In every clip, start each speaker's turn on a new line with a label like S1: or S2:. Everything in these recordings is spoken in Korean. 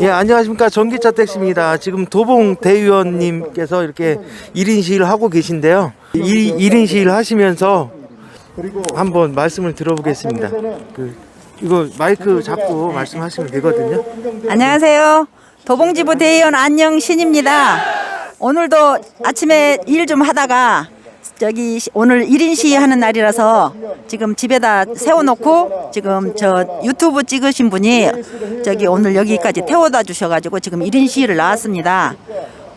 S1: 예, 안녕하십니까. 전기차 택시입니다. 지금 도봉 대의원님께서 이렇게 1인 시위를 하고 계신데요. 이 1인 시위를 하시면서 한번 말씀을 들어보겠습니다. 그, 이거 마이크 잡고 말씀하시면 되거든요.
S2: 안녕하세요. 도봉지부 대의원 안영신입니다. 오늘도 아침에 일 좀 하다가 저기 시- 오늘 1인 시위하는 날이라서 지금 집에다 세워놓고 지금 저 유튜브 찍으신 분이 저기 오늘 여기까지 태워다 주셔가지고 지금 1인 시위를 나왔습니다.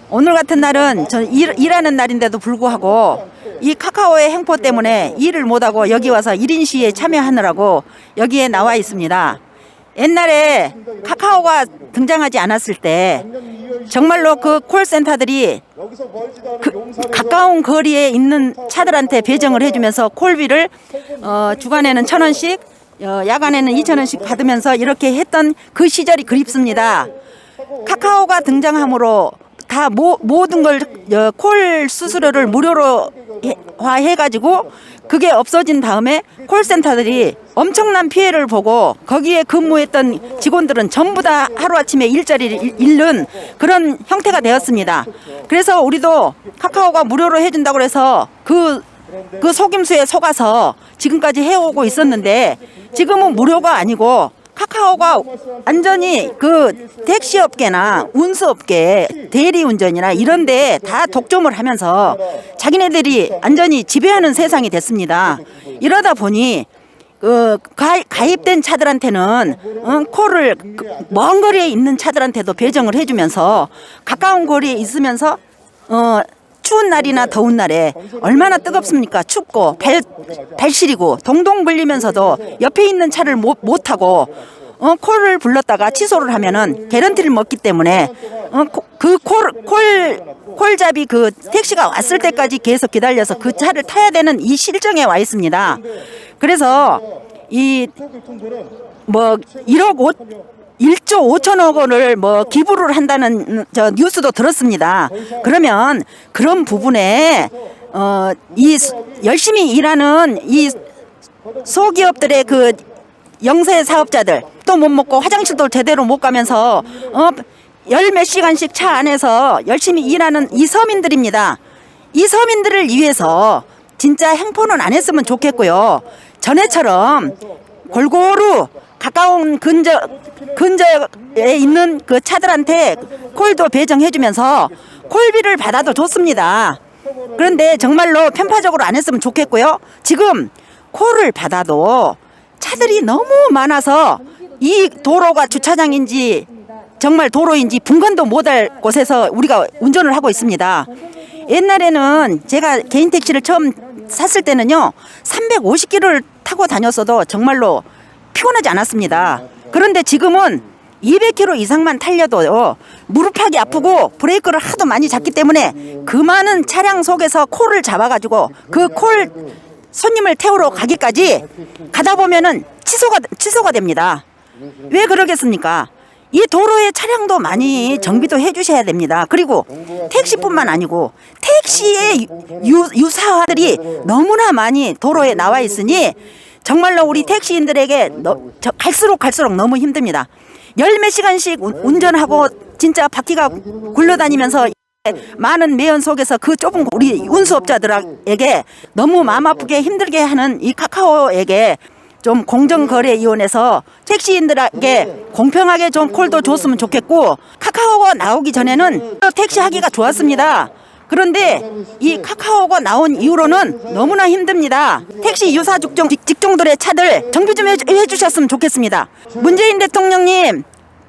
S2: 오늘 같은 날은 저 일, 일하는 날인데도 불구하고 이 카카오의 행포 때문에 일을 못하고 여기 와서 1인 시위에 참여하느라고 여기에 나와 있습니다. 옛날에 카카오가 등장하지 않았을 때 정말로 그 콜센터들이 그 가까운 거리에 있는 차들한테 배정을 해주면서 콜비를 어, 주간에는 천 원씩 어, 야간에는 이천 원씩 받으면서 이렇게 했던 그 시절이 그립습니다. 카카오가 등장함으로 다 모, 모든 걸 콜 수수료를 무료로 해- 화 해가지고 그게 없어진 다음에 콜센터들이 엄청난 피해를 보고 거기에 근무했던 직원들은 전부 다 하루아침에 일자리를 잃- 잃는 그런 형태가 되었습니다. 그래서 우리도 카카오가 무료로 해준다고 해서 그, 그 속임수에 속아서 지금까지 해오고 있었는데 지금은 무료가 아니고 카카오가 완전히 그 택시 업계나 운수 업계 대리 운전이나 이런데 다 독점을 하면서 자기네들이 완전히 지배하는 세상이 됐습니다. 이러다 보니 그 가- 가입된 차들한테는 어, 콜을 그먼 거리에 있는 차들한테도 배정을 해주면서 가까운 거리에 있으면서 어 추운 날이나 더운 날에 얼마나 뜨겁습니까? 춥고 발, 발시리고 동동 불리면서도 옆에 있는 차를 못, 못 타고 어, 콜을 불렀다가 취소를 하면은 개런티를 먹기 때문에 어, 코- 그 콜, 콜, 콜잡이 그 택시가 왔을 때까지 계속 기다려서 그 차를 타야 되는 이 실정에 와 있습니다. 그래서 이 뭐 1억 5 1조 5천억 원을 뭐 기부를 한다는 음, 저 뉴스도 들었습니다. 그러면 그런 부분에 어 이 열심히 일하는 이 소기업들의 그 영세 사업자들 또못 먹고 화장실도 제대로 못 가면서 어 열 몇 시간씩 차 안에서 열심히 일하는 이 서민들입니다. 이 서민들을 위해서 진짜 행포는 안 했으면 좋겠고요. 전에처럼 골고루 가까운 근저 근저에 있는 그 차들한테 콜도 배정해주면서 콜비를 받아도 좋습니다. 그런데 정말로 편파적으로 안 했으면 좋겠고요. 지금 콜을 받아도 차들이 너무 많아서 이 도로가 주차장인지 정말 도로인지 분간도 못할 곳에서 우리가 운전을 하고 있습니다. 옛날에는 제가 개인 택시를 처음 샀을 때는요, 350km를 타고 다녔어도 정말로 피곤하지 않았습니다. 그런데 지금은 200km 이상만 달려도요, 무릎하기 아프고 브레이크를 하도 많이 잡기 때문에 그 많은 차량 속에서 콜을 잡아가지고 그 콜 손님을 태우러 가기까지 가다 보면은 취소가, 취소가 됩니다. 왜 그러겠습니까? 이 도로에 차량도 많이 정비도 해주셔야 됩니다. 그리고 택시뿐만 아니고 택시의 유, 유사화들이 너무나 많이 도로에 나와 있으니 정말로 우리 택시인들에게 너, 저, 갈수록 갈수록 너무 힘듭니다. 열 몇 시간씩 운- 운전하고 진짜 바퀴가 굴러다니면서 많은 매연 속에서 그 좁은 우리 운수업자들에게 너무 마음 아프게 힘들게 하는 이 카카오에게 좀 공정거래위원회에서 택시인들에게 공평하게 좀 콜도 줬으면 좋겠고 카카오가 나오기 전에는 택시 하기가 좋았습니다. 그런데 이 카카오가 나온 이후로는 너무나 힘듭니다. 택시 유사 직종, 직종들의 차들 정비 좀 해주- 해주셨으면 좋겠습니다. 문재인 대통령님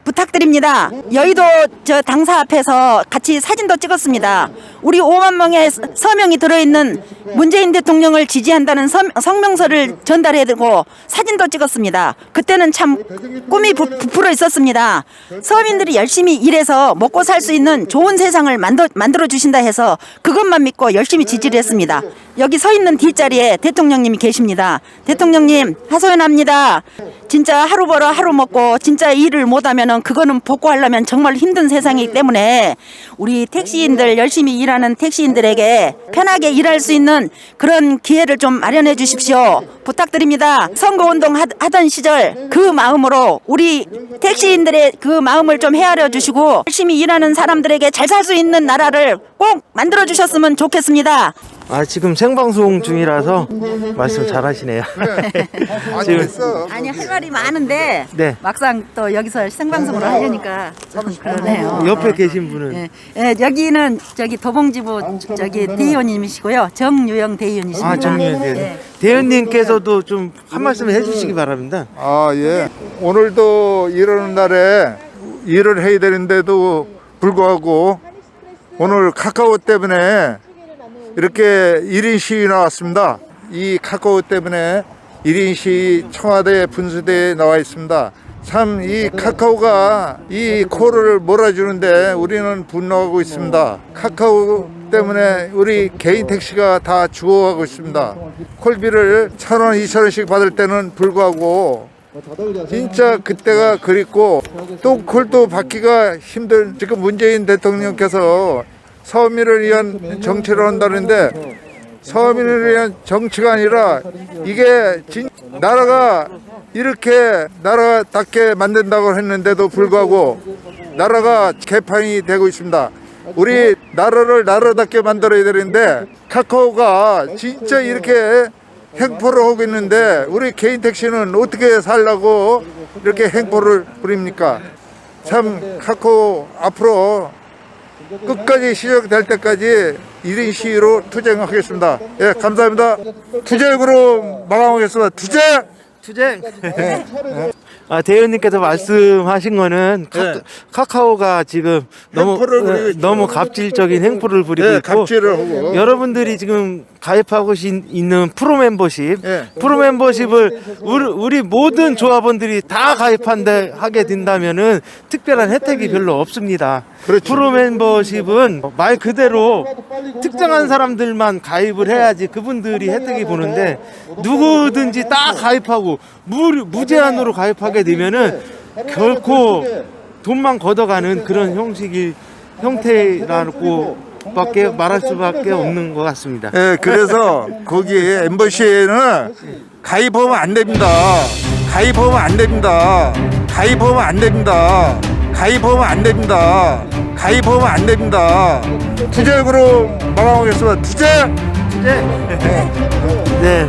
S2: 부탁드립니다. 여의도 저 당사 앞에서 같이 사진도 찍었습니다. 우리 5만 명의 서- 서명이 들어있는 문재인 대통령을 지지한다는 서- 성명서를 전달해드고 사진도 찍었습니다. 그때는 참 꿈이 부, 부풀어 있었습니다. 서민들이 열심히 일해서 먹고 살 수 있는 좋은 세상을 만들, 만들어 주신다 해서 그것만 믿고 열심히 지지를 했습니다. 여기 서 있는 뒷자리에 대통령님이 계십니다. 대통령님 하소연합니다. 진짜 하루 벌어 하루 먹고 진짜 일을 못하면은 그거는 복구하려면 정말 힘든 세상이기 때문에 우리 택시인들 열심히 일하는 일하는 택시인들에게 편하게 일할 수 있는 그런 기회를 좀 마련해 주십시오. 부탁드립니다. 선거운동 하- 하던 시절 그 마음으로 우리 택시인들의 그 마음을 좀 헤아려 주시고 열심히 일하는 사람들에게 잘 살 수 있는 나라를 꼭 만들어 주셨으면 좋겠습니다.
S1: 아 지금 생방송 중이라서 말씀 잘하시네요. 지금
S2: 아니 할 말이 많은데
S1: 네.
S2: 막상 또 여기서 생방송으로 하려니까 좀 그러네요.
S1: 옆에 계신 분은
S2: 예, 예, 여기는 저기 도봉지부 저기 대의원님이시고요. 정유영 대의원이십니다.
S1: 아 정면 대원
S2: 예.
S1: 대원님께서도 좀 한 말씀 해주시기 바랍니다.
S3: 아, 예. 오늘도 이러는 날에 일을 해야 되는데도 불구하고 오늘 카카오 때문에 이렇게 1인 시위 나왔습니다. 이 카카오 때문에 1인 시위 청와대 분수대에 나와 있습니다. 참 이 카카오가 이 코를 몰아주는데 우리는 분노하고 있습니다. 카카오 때문에 우리 개인 택시가 다 죽어가고 있습니다. 콜비를 천 원, 이천 원씩 받을 때는 불구하고 진짜 그때가 그립고 또 콜도 받기가 힘든 지금 문재인 대통령께서 서민을 위한 정치를 한다는데 서민을 위한 정치가 아니라 이게 진 나라가 이렇게 나라답게 만든다고 했는데도 불구하고 나라가 개판이 되고 있습니다. 우리 나라를 나라답게 만들어야 되는데 카카오가 진짜 이렇게 행포를 하고 있는데 우리 개인 택시는 어떻게 살라고 이렇게 행포를 부립니까? 참 카카오 앞으로 끝까지 시작될 때까지 1인 시위로 투쟁하겠습니다. 예, 감사합니다. 투쟁으로 마감하겠습니다. 투쟁!
S1: 투쟁. 아 대원님께서 말씀하신 거는 카,
S3: 네.
S1: 카카오가 지금 너무
S3: 있죠.
S1: 너무 갑질적인 행포를 부리고
S3: 예,
S1: 있고
S3: 갑질을 하고.
S1: 여러분들이 지금 가입하고 신- 있는 프로 멤버십
S3: 예.
S1: 프로 멤버십을 우리, 우리 모든 조합원들이 다 가입한다 하게 된다면은 특별한 혜택이 별로 없습니다.
S3: 그렇죠.
S1: 프로 멤버십은 말 그대로 특정한 사람들만 가입을 해야지 그분들이 혜택이 보는데 누구든지 다 가입하고 무, 무제한으로 가입하게 되면은 결코 돈만 걷어가는 그런 형식이 형태라고 밖에 말할 수밖에 없는 것 같습니다.
S3: 예, 그래서 거기 엠버시에는 가입하면 안 됩니다. 가입하면 안 됩니다. 가입하면 안 됩니다. 가입하면 안 됩니다. 가입하면 안 됩니다. 투쟁으로 마감하겠습니다. 투쟁!
S1: 네.